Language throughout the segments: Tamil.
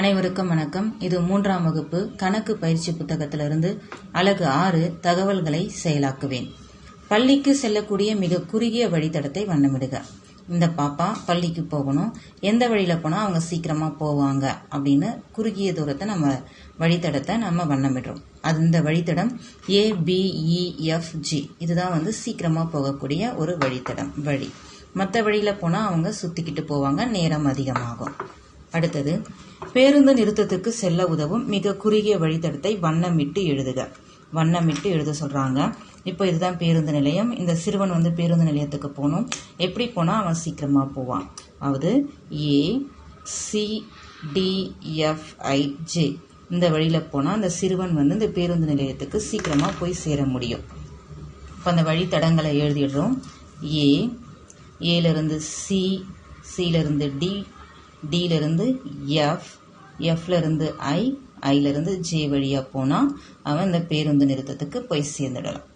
அனைவருக்கும் வணக்கம். இது மூன்றாம் வகுப்பு கணக்கு பயிற்சி புத்தகத்திலிருந்து அழகு ஆறு தகவல்களை செயலாக்குவேன். பள்ளிக்கு செல்லக்கூடிய மிக குறுகிய வழித்தடத்தை வண்ணமிடுக. இந்த பாப்பா பள்ளிக்கு போகணும். எந்த வழியில போனா அவங்க சீக்கிரமா போவாங்க அப்படின்னு குறுகிய தூரத்தை நம்ம வழித்தடத்தை நம்ம வண்ணமிடுறோம். அது இந்த வழித்தடம் ஏபிஇஎஃப்ஜி e, இதுதான் வந்து சீக்கிரமா போகக்கூடிய ஒரு வழித்தடம் வழி. மற்ற வழியில போனா அவங்க சுத்திக்கிட்டு போவாங்க நேரம் அதிகமாகும். அடுத்தது பேருந்து நிறுத்தத்துக்கு செல்ல உதவும் மிக குறுகிய வழித்தடத்தை வண்ணமிட்டு எழுதுக. வண்ணமிட்டு எழுத சொல்றாங்க. இப்போ இதுதான் பேருந்து நிலையம். இந்த சிறுவன் வந்து பேருந்து நிலையத்துக்கு போகணும். எப்படி போனால் அவன் சீக்கிரமாக போவான். அதாவது ஏ சி இந்த வழியில் போனால் அந்த சிறுவன் வந்து இந்த பேருந்து நிலையத்துக்கு சீக்கிரமாக போய் சேர முடியும். இப்போ அந்த வழித்தடங்களை எழுதிடுறோம். ஏ ஏலேருந்து சி சிலேருந்து டி டிலேருந்து எஃப் எஃப்லேருந்து ஐ ஐலேருந்து ஜே வழியாக போனால் அவன் இந்த பேருந்து நிறுத்தத்துக்கு போய் சேர்ந்துடலாம்.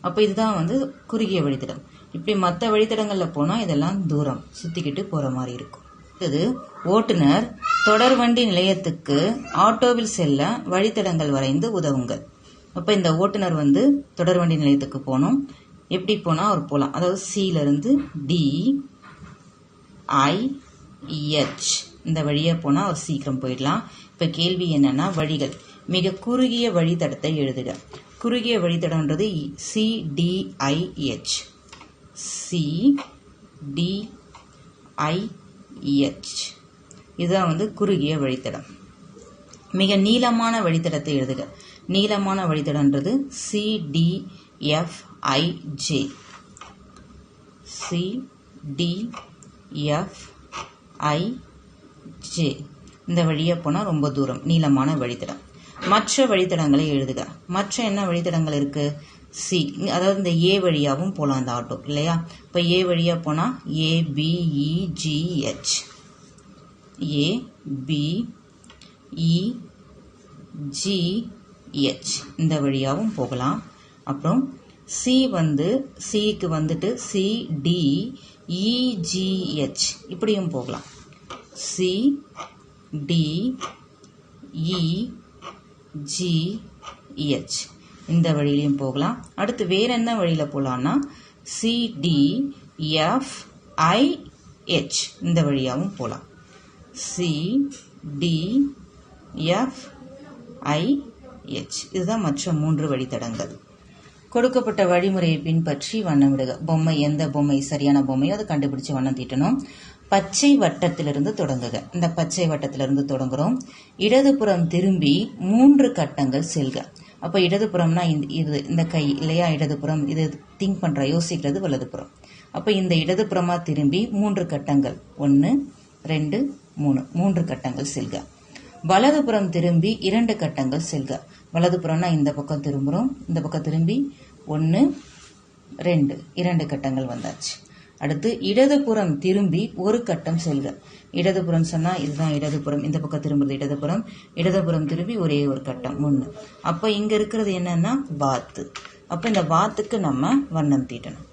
அப்போ இதுதான் வந்து குறுகிய வழித்தடம். இப்படி மற்ற வழித்தடங்களில் போனால் இதெல்லாம் தூரம் சுற்றிக்கிட்டு போகிற மாதிரி இருக்கும். இது ஓட்டுநர் தொடர்வண்டி நிலையத்துக்கு ஆட்டோவில் செல்ல வழித்தடங்கள் வரைந்து உதவுங்கள். அப்போ இந்த ஓட்டுநர் வந்து தொடர்வண்டி நிலையத்துக்கு போகணும். எப்படி போனால் அவர் போகலாம் அதாவது சியிலிருந்து டி ஐ எச் e, இந்த வழியாக போனால் அவர் சீக்கிரம் போயிடலாம். இப்போ கேள்வி என்னன்னா வழிகள். மிக குறுகிய வழித்தடத்தை எழுதுக. குறுகிய வழித்தடம்ன்றது சிடிஐஹெச் சிடிஐஹெச் இதுதான் வந்து குறுகிய வழித்தடம். மிக நீளமான வழித்தடத்தை எழுதுக. நீளமான வழித்தடம்ன்றது சிடிஎஃப்ஐஜே சிடிஎஃப்ஐ ஐ ஜே இந்த வழியாக போனால் ரொம்ப தூரம். நீளமான வழித்தடம். மற்ற வழித்தடங்களை எழுதுக. மற்ற என்ன வழித்தடங்கள் இருக்கு? சி. அதாவது இந்த ஏ வழியாகவும் போகலாம் இந்த ஆட்டோ இல்லையா? இப்போ ஏ வழியாக போனால் ஏ பிஇஜிஹெச் ஏ பி இ ஜிஹெச் இந்த வழியாகவும் போகலாம். அப்புறம் சி வந்து சிக்கு வந்துட்டு சி டி இஜிஹெச் இப்படியும் போகலாம். C D E G e, H. இந்த வழியிலையும் போகலாம். அடுத்து வேற என்ன வழியில போகலான்னா C D F I H இந்த வழியாகவும் போகலாம் C D F I H இதுதான் மற்ற மூன்று வழித்தடங்கள். கொடுக்கப்பட்ட வழிமுறையை பின்பற்றி வண்ணமிடுக. பொம்மை எந்த பொம்மை? சரியான பொம்மையோ அதை கண்டுபிடிச்சு வண்ணம் தீட்டணும். பச்சை வட்டத்திலிருந்து தொடங்குக. இந்த பச்சை வட்டத்திலிருந்து தொடங்குகிறோம் இடதுபுறம் திரும்பி மூன்று கட்டங்கள் செல்க. அப்போ இடதுபுறம்னா இந்த இது இந்த கை இல்லையா? இடதுபுறம் இது திங்க் பண்ணுற யோசிக்கிறது வலதுபுறம். அப்போ இந்த இடதுபுறமாக திரும்பி மூன்று கட்டங்கள். ஒன்று ரெண்டு மூணு. மூன்று கட்டங்கள் செல்க. வலதுபுறம் திரும்பி இரண்டு கட்டங்கள் செல்க. வலதுபுறம்னா இந்த பக்கம் திரும்புகிறோம் இந்த பக்கம் திரும்பி ஒன்று ரெண்டு. இரண்டு கட்டங்கள் வந்தாச்சு. அடுத்து இடதுபுறம் திரும்பி ஒரு கட்டம் செல்க. இடதுபுறம் சொன்னா இதுதான் இடதுபுறம். இந்த பக்கம் திரும்புறது இடதுபுறம். இடதுபுறம் திரும்பி ஒரே ஒரு கட்டம். ஒன்று அப்போ இங்க இருக்கிறது என்னன்னா வாத்து. அப்போ இந்த வாத்துக்கு நம்ம வண்ணம் தீட்டணும்.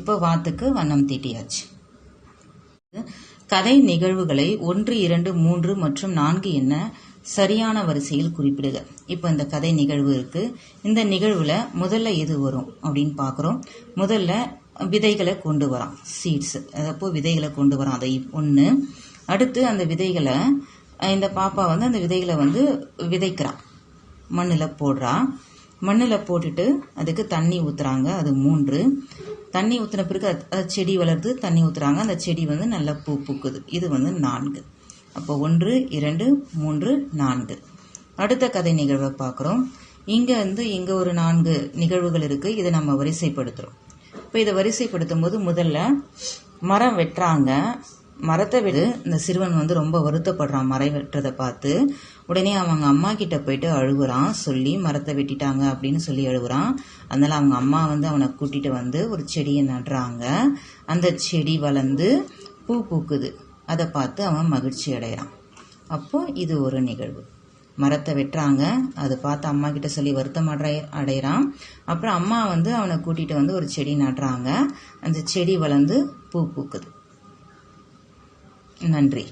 இப்போ வாத்துக்கு வண்ணம் தீட்டியாச்சு. கதை நிகழ்வுகளை ஒன்று இரண்டு மூன்று மற்றும் நான்கு என்ன சரியான வரிசையில் குறிப்பிடுக. இப்போ இந்த கதை நிகழ்வு இருக்கு. இந்த நிகழ்வுல முதல்ல எது வரும் அப்படின்னு பார்க்குறோம் முதல்ல விதைகளை கொண்டு வரான். சீட்ஸ் அப்போ விதைகளை கொண்டு வரான். அதை ஒன்று அடுத்து அந்த விதைகளை இந்த பாப்பா வந்து அந்த விதைகளை வந்து விதைக்கிறான். மண்ணில் போடுறா. மண்ணில் போட்டுட்டு அதுக்கு தண்ணி ஊற்றுறாங்க அது மூன்று. தண்ணி ஊற்றின பிறகு அது செடி வளருது தண்ணி ஊற்றுறாங்க அந்த செடி வந்து நல்லா பூ பூக்குது. இது வந்து நான்கு. அப்போ ஒன்று இரண்டு மூன்று நான்கு. அடுத்த கதை நிகழ்வை பார்க்குறோம். இங்கே வந்து இங்கே ஒரு நான்கு நிகழ்வுகள் இருக்குது இதை நம்ம வரிசைப்படுத்துகிறோம் இப்போ இதை வரிசைப்படுத்தும் போது முதல்ல மரம் வெட்டுறாங்க. மரத்தை விடு இந்த சிறுவன் வந்து ரொம்ப வருத்தப்படுறான் மரம் வெட்டுறதை பார்த்து. உடனே அவங்க அம்மா கிட்ட போயிட்டு அழுகுறான் சொல்லி மரத்தை வெட்டிட்டாங்க அப்படின்னு சொல்லி அழுகுறான். அதனால அவங்க அம்மா வந்து அவனை கூட்டிட்டு வந்து ஒரு செடியை நடுறாங்க. அந்த செடி வளர்ந்து பூ பூக்குது. அதை பார்த்து அவன் மகிழ்ச்சி அடைகிறான். அப்போ இது ஒரு நிகழ்வு. மரத்தை வெட்டுறாங்க. அது பார்த்து அம்மா கிட்ட சொல்லி வருத்தம் அடை அடைகிறான் அப்புறம் அம்மா வந்து அவனை கூட்டிகிட்டு வந்து ஒரு செடி நடுறாங்க. அந்த செடி வளர்ந்து பூ பூக்குது. நன்றி.